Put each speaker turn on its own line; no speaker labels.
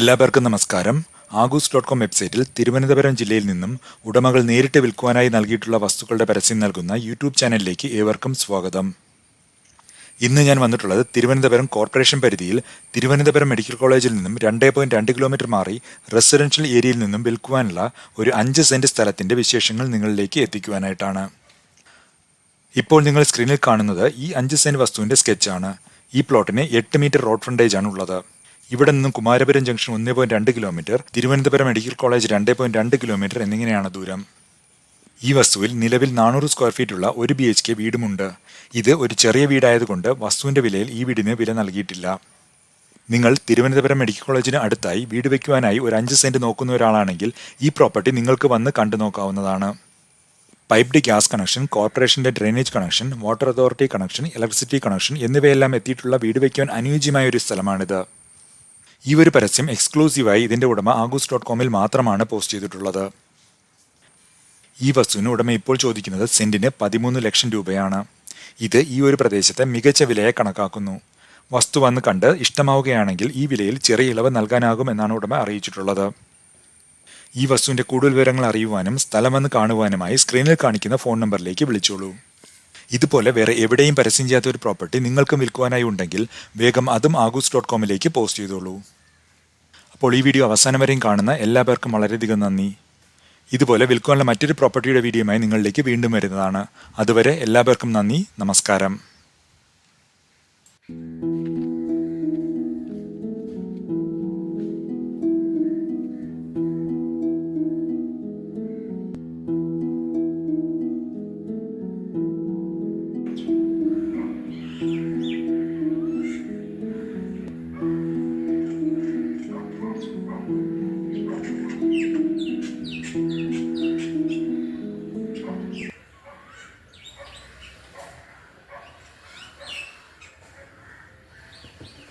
എല്ലാവർക്കും നമസ്കാരം. ആഗൂസ് dot com വെബ്സൈറ്റിൽ തിരുവനന്തപുരം ജില്ലയിൽ നിന്നും ഉടമകൾ നേരിട്ട് വിൽക്കുവാനായി നൽകിയിട്ടുള്ള വസ്തുക്കളുടെ പരസ്യം നൽകുന്ന യൂട്യൂബ് ചാനലിലേക്ക് ഏവർക്കും സ്വാഗതം. ഇന്ന് ഞാൻ വന്നിട്ടുള്ളത് തിരുവനന്തപുരം കോർപ്പറേഷൻ പരിധിയിൽ തിരുവനന്തപുരം മെഡിക്കൽ കോളേജിൽ നിന്നും രണ്ടേ പോയിന്റ് രണ്ട് കിലോമീറ്റർ മാറി റെസിഡൻഷ്യൽ ഏരിയയിൽ നിന്നും വിൽക്കുവാനുള്ള ഒരു അഞ്ച് സെന്റ് സ്ഥലത്തിന്റെ വിശേഷങ്ങൾ നിങ്ങളിലേക്ക് എത്തിക്കുവാനായിട്ടാണ്. ഇപ്പോൾ നിങ്ങൾ സ്ക്രീനിൽ കാണുന്നത് ഈ അഞ്ച് സെന്റ് വസ്തുവിന്റെ സ്കെച്ചാണ്. ഈ പ്ലോട്ടിന് എട്ട് മീറ്റർ റോഡ് ഫ്രണ്ടേജ് ആണ് ഉള്ളത്. ഇവിടെ നിന്നും കുമാരപുരം ജംഗ്ഷൻ ഒന്നേ പോയിന്റ് രണ്ട് കിലോമീറ്റർ തിരുവനന്തപുരം മെഡിക്കൽ കോളേജ് രണ്ടേ പോയിന്റ് രണ്ട് കിലോമീറ്റർ എന്നിങ്ങനെയാണ് ദൂരം. ഈ വസ്തുവിൽ നിലവിൽ നാനൂറ് സ്ക്വയർ ഫീറ്റ് ഉള്ള ഒരു ബി എച്ച് കെ വീടുമുണ്ട്. ഇത് ഒരു ചെറിയ വീടായതുകൊണ്ട് വസ്തുവിന്റെ വിലയിൽ ഈ വീടിന് വില നൽകിയിട്ടില്ല. നിങ്ങൾ തിരുവനന്തപുരം മെഡിക്കൽ കോളേജിന് അടുത്തായി വീട് വയ്ക്കുവാനായി ഒരു അഞ്ച് സെന്റ് നോക്കുന്ന ഒരാളാണെങ്കിൽ ഈ പ്രോപ്പർട്ടി നിങ്ങൾക്ക് വന്ന് കണ്ടു നോക്കാവുന്നതാണ്. പൈപ്ഡ് ഗ്യാസ് കണക്ഷൻ കോർപ്പറേഷന്റെ drainage connection water authority connection electricity connection എന്നിവയെല്ലാം എത്തിയിട്ടുള്ള വീട് വയ്ക്കുവാൻ അനുയോജ്യമായ ഒരു സ്ഥലമാണിത്. ഈ ഒരു പരസ്യം എക്സ്ക്ലൂസീവായി ഇതിന്റെ ഉടമ ആഗൂസ് ഡോട്ട് കോമിൽ മാത്രമാണ് പോസ്റ്റ് ചെയ്തിട്ടുള്ളത്. ഈ വസ്തുവിന് ഉടമ ഇപ്പോൾ ചോദിക്കുന്നത് സെന്റിന് പതിമൂന്ന് ലക്ഷം രൂപയാണ്. ഇത് ഈ ഒരു പ്രദേശത്തെ മികച്ച വിലയെ കണക്കാക്കുന്നു. വസ്തു വന്ന് കണ്ട് ഇഷ്ടമാവുകയാണെങ്കിൽ ഈ വിലയിൽ ചെറിയ ഇളവ് നൽകാനാകും എന്നാണ് ഉടമ അറിയിച്ചിട്ടുള്ളത്. ഈ വസ്തുവിന്റെ കൂടുതൽ വിവരങ്ങൾ അറിയുവാനും സ്ഥലം വന്ന് കാണുവാനുമായി സ്ക്രീനിൽ കാണിക്കുന്ന ഫോൺ നമ്പറിലേക്ക് വിളിച്ചോളൂ. ഇതുപോലെ വേറെ എവിടെയും പരസ്യം ചെയ്യാത്ത ഒരു പ്രോപ്പർട്ടി നിങ്ങൾക്കും വിൽക്കുവാനായി ഉണ്ടെങ്കിൽ വേഗം അതും ആഗൂസ് ഡോട്ട് കോമിലേക്ക് പോസ്റ്റ് ചെയ്തോളൂ. അപ്പോൾ ഈ വീഡിയോ അവസാനം വരെയും കാണുന്ന എല്ലാ പേർക്കും വളരെയധികം നന്ദി. ഇതുപോലെ വിൽക്കുവാനുള്ള മറ്റൊരു പ്രോപ്പർട്ടിയുടെ വീഡിയോയുമായി നിങ്ങളിലേക്ക് വീണ്ടും വരുന്നതാണ്. അതുവരെ എല്ലാവർക്കും നന്ദി. നമസ്കാരം.